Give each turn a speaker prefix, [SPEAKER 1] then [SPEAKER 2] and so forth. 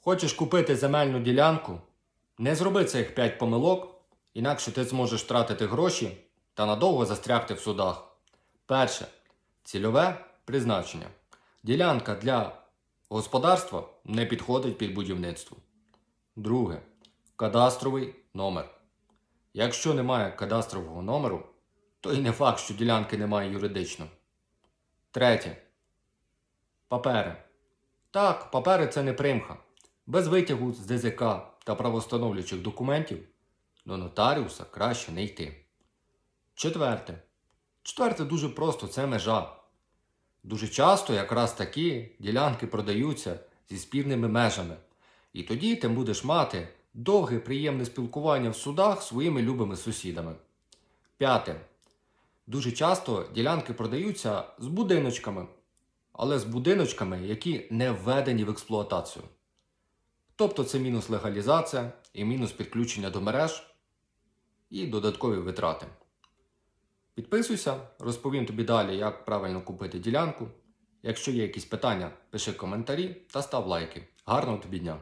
[SPEAKER 1] Хочеш купити земельну ділянку? Не зроби цих 5 помилок, інакше ти зможеш втратити гроші та надовго застрягти в судах. Перше. Цільове призначення. Ділянка для господарства не підходить під будівництво. Друге. Кадастровий номер. Якщо немає кадастрового номеру, то і не факт, що ділянки немає юридично. Третє. Папери. Так, папери це не примха. Без витягу з ДЗК та правостановлюючих документів до нотаріуса краще не йти. Четверте. Четверте дуже просто це межа. Дуже часто якраз такі ділянки продаються зі спірними межами. І тоді ти будеш мати довге приємне спілкування в судах зі своїми любими сусідами. П'яте. Дуже часто ділянки продаються з будиночками, але з будиночками, які не введені в експлуатацію. Тобто це мінус легалізація і мінус підключення до мереж і додаткові витрати. Підписуйся, розповім тобі далі, як правильно купити ділянку. Якщо є якісь питання, пиши коментарі та став лайки. Гарного тобі дня!